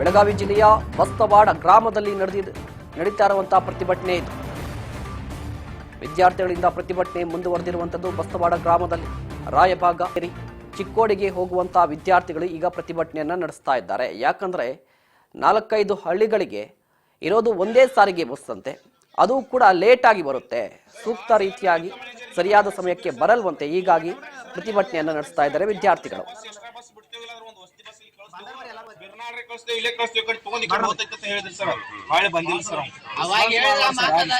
ಬೆಳಗಾವಿ ಜಿಲ್ಲೆಯ ಬಸ್ತವಾಡ ಗ್ರಾಮದಲ್ಲಿ ನಡೆದಿದೆ ನಡೀತಾ ಇರುವಂತಹ ಪ್ರತಿಭಟನೆ ಇದು. ವಿದ್ಯಾರ್ಥಿಗಳಿಂದ ಪ್ರತಿಭಟನೆ ಮುಂದುವರೆದಿರುವಂಥದ್ದು ಬಸ್ತವಾಡ ಗ್ರಾಮದಲ್ಲಿ. ರಾಯಭಾಗ ಚಿಕ್ಕೋಡಿಗೆ ಹೋಗುವಂತಹ ವಿದ್ಯಾರ್ಥಿಗಳು ಈಗ ಪ್ರತಿಭಟನೆಯನ್ನ ನಡೆಸ್ತಾ ಇದ್ದಾರೆ. ಯಾಕಂದ್ರೆ ನಾಲ್ಕೈದು ಹಳ್ಳಿಗಳಿಗೆ ಇರೋದು ಒಂದೇ ಸಾರಿಗೆ ಬಸ್ ಅಂತೆ ಅದು ಕೂಡ ಲೇಟ್ ಆಗಿ ಬರುತ್ತೆ. ಸೂಕ್ತ ರೀತಿಯಾಗಿ ಸರಿಯಾದ ಸಮಯಕ್ಕೆ ಬರಲ್ವಂತೆ. ಹೀಗಾಗಿ ಪ್ರತಿಭಟನೆಯನ್ನು ನಡೆಸ್ತಾ ಇದ್ದಾರೆ ವಿದ್ಯಾರ್ಥಿಗಳು ಬಸ್ ಬಿಡ್ತೇವಿಲ್ಲ ಅಂದ್ರೆ ಒಂದು ಕಳಿಸ್ತೇವೆ ಇಲ್ಲೇ ಕಳಿಸ್ತೇವೆ ಈ ಕಡೆ ತಗೊಂಡ್ ಈ ಕಡೆ ಹೋಗ್ತೈತೆ ಅಂತ ಹೇಳಿದ್ರಿ ಸರ್ ಬಾಳೆ ಬಂದಿಲ್ಲ ಸರ್ ಅವಾಗ ಹೇಳಿದ ಮಾತದ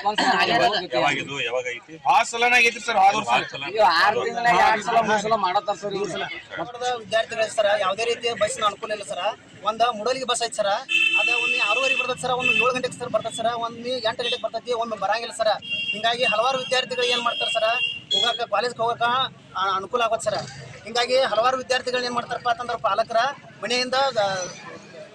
ಯಾವಾಗಿದು ಯಾವಾಗ ಐತಿ ಆ ಸಲನ ಆಗೈತ್ರಿ ಸರ್ ಆದ್ರೂ ಸರ್ ಆರು ತಿಂಗಳ ಎರಡ್ ಸಲ ಮೂರ್ ಸಲ ಮಾಡತ್ತಾರ ಸರ್ ಈ ಸಲ. ಕನ್ನಡದ ವಿದ್ಯಾರ್ಥಿಗಳು ಸರ ಯಾವುದೇ ರೀತಿಯ ಬಸ್ಸಿನ ಅನುಕೂಲ ಇಲ್ಲ ಸರ. ಒಂದ ಮುಡಲಿಗೆ ಬಸ್ ಐತಿ ಸರ್. ಅದ ಒಮ್ಮೆ ಆರೂವರೆಗೆ ಬರ್ತದೆ ಸರ್ ಒಂದ್ ಏಳು ಗಂಟೆಗೆ ಸರ್ ಬರ್ತದೆ ಸರ್ ಒಂದು ಎಂಟು ಗಂಟೆಗೆ ಬರ್ತೈತಿ ಒಮ್ಮೆ ಬರಂಗಿಲ್ಲ ಸರ್. ಹಿಂಗಾಗಿ ಹಲವಾರು ವಿದ್ಯಾರ್ಥಿಗಳು ಏನ್ ಮಾಡ್ತಾರೆ ಸರ್ ಹೋಗಾಕ ಕಾಲೇಜ್ಗೆ ಹೋಗಾಕ ಅನುಕೂಲ ಆಗುತ್ತೆ ಸರ್. ಹಿಂಗಾಗಿ ಹಲವಾರು ವಿದ್ಯಾರ್ಥಿಗಳು ಏನ್ ಮಾಡ್ತಾರಪ್ಪ ಅಂತಂದ್ರೆ ಪಾಲಕರ ಮನೆಯಿಂದ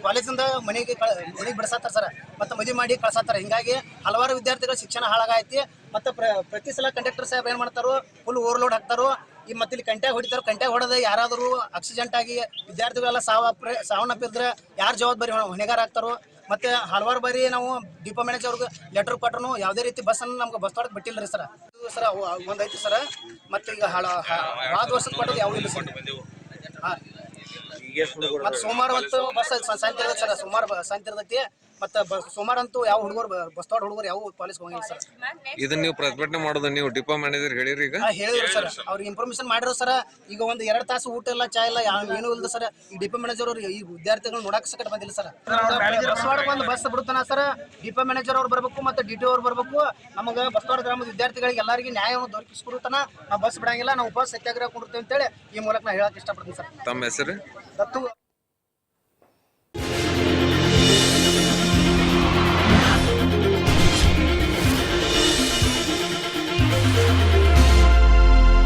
ಕಾಲೇಜಿಂದ ಮನೆಗೆ ಕಳ- ಮನೆಗೆ ಬಿಡ್ಸತ್ತಾರ ಸರ್. ಮತ್ತು ಮದುವೆ ಮಾಡಿ ಕಳ್ಸತ್ತಾರ. ಹಿಂಗಾಗಿ ಹಲವಾರು ವಿದ್ಯಾರ್ಥಿಗಳ ಶಿಕ್ಷಣ ಹಾಳಾಗೈತಿ. ಮತ್ತು ಪ್ರ- ಪ್ರತಿ ಸಲ ಕಂಡಕ್ಟರ್ ಸಾಹೇಬ್ ಏನು ಮಾಡ್ತಾರೋ? ಫುಲ್ ಓವರ್ಲೋಡ್ ಹಾಕ್ತಾರೋ. ಈ ಮತ್ತೆ ಇಲ್ಲಿ ಕಂಟ್ಯಾಗ ಹೊಡಿತಾರೋ. ಕಂಟ್ಯಾಗ ಹೊಡೆದ ಯಾರಾದರೂ ಆಕ್ಸಿಡೆಂಟ್ ಆಗಿ ವಿದ್ಯಾರ್ಥಿಗಳೆಲ್ಲ ಸಾವಪ್ರೆ ಸಾವನ್ನಪ್ಪಿದ್ರೆ ಯಾರು ಜವಾಬ್ದಾರಿ ಹೊಣೆ- ಹೊಣೆಗಾರ ಆಗ್ತಾರೋ? ಮತ್ತು ಹಲವಾರು ಬಾರಿ ನಾವು ಡಿಪೋ ಮ್ಯಾನೇಜರ್ ಅವ್ರಿಗೆ ಲೆಟರ್ ಕೊಟ್ಟರು ಯಾವುದೇ ರೀತಿ ಬಸ್ಸನ್ನು ನಮ್ಗೆ ಬಸ್ ತೊಡಕ್ಕೆ ಬಿಟ್ಟಿಲ್ಲ ರೀ ಸರ್ ಸರ್ ಒಂದೈತಿ ಸರ್. ಮತ್ತು ಈಗ ಹಳ ವಾದ ವರ್ಷದ ಕೊಟ್ಟದ್ದು ಯಾವ ಇಲ್ಲ ಸರ್. ಹಾಂ. ಮತ್ತೆ ಸೋಮವಾರ ಅಂತೂ ಬಸ್ ಇರ್ತೈತೆ ಸರ್ ಸೋಮವಾರ ಸಂತೆ ಇರ್ತೈತಿ ಮತ್ತೆ ಸೋಮವಾರ ಅಂತೂ ಯಾವ ಹುಡುಗರು ಬಸ್ ತೊಡ್ ಹುಡುಗರು ಯಾವ ಕಾಲೇಜ್ ಹೋಗಿಲ್ಲ ಸರ್. ಇದನ್ನ ನೀವು ಪ್ರತಿಭಟನೆ ಮಾಡೋದು ನೀವು ಡಿಪೋ ಮ್ಯಾನೇಜರ್ ಹೇಳಿರಿ ಈಗ? ಹೇಳಿದ್ರು ಸರ್. ಅವ್ರಿಗೆ ಇನ್ಫಾರ್ಮೇಶನ್ ಮಾಡಿರೋ ಸರ್. ಈಗ ಒಂದ್ ಎರಡು ತಾಸು ಊಟ ಇಲ್ಲ ಚಾ ಇಲ್ಲ ಏನು ಏನೂ ಇಲ್ದ ಸರ್. ಈ ಡಿಪೋ ಮ್ಯಾನೇಜರ್ ಅವ್ರು ಈ ವಿದ್ಯಾರ್ಥಿಗಳು ನೋಡಕ್ ಸಕಟ್ ಬಂದಿಲ್ಲ ಸರ್. ಬಸ್ ಒಂದು ಬಸ್ ಬಿಡುತ್ತಾನ ಸರ್. ಡಿಪೋ ಮ್ಯಾನೇಜರ್ ಅವ್ರು ಬರಬೇಕು ಮತ್ತೆ ಡಿ ಟಿ ಅವ್ರು ಬರಬೇಕು. ನಮಗೆ ಬಸ್ವಾಡ ಗ್ರಾಮದ ವಿದ್ಯಾರ್ಥಿಗಳಿಗೆ ಎಲ್ಲರಿಗೂ ನ್ಯಾಯವನ್ನು ದೊರಕಿಸ್ಕೊಡುತ್ತಾನ. ನಾವು ಬಸ್ ಬಿಡಂಗಿಲ್ಲ ನಾವು ಬಸ್ ಸತ್ಯಾಗ್ರಹ ಕೊಡ್ತೀವಿ ಅಂತೇಳಿ ಈ ಮೂಲಕ ನಾ ಹೇಳಕ್ ಇಷ್ಟಪಡ್ತೀನಿ ಸರ್. ತಮ್ಮ ಹೆಸರು? da tua.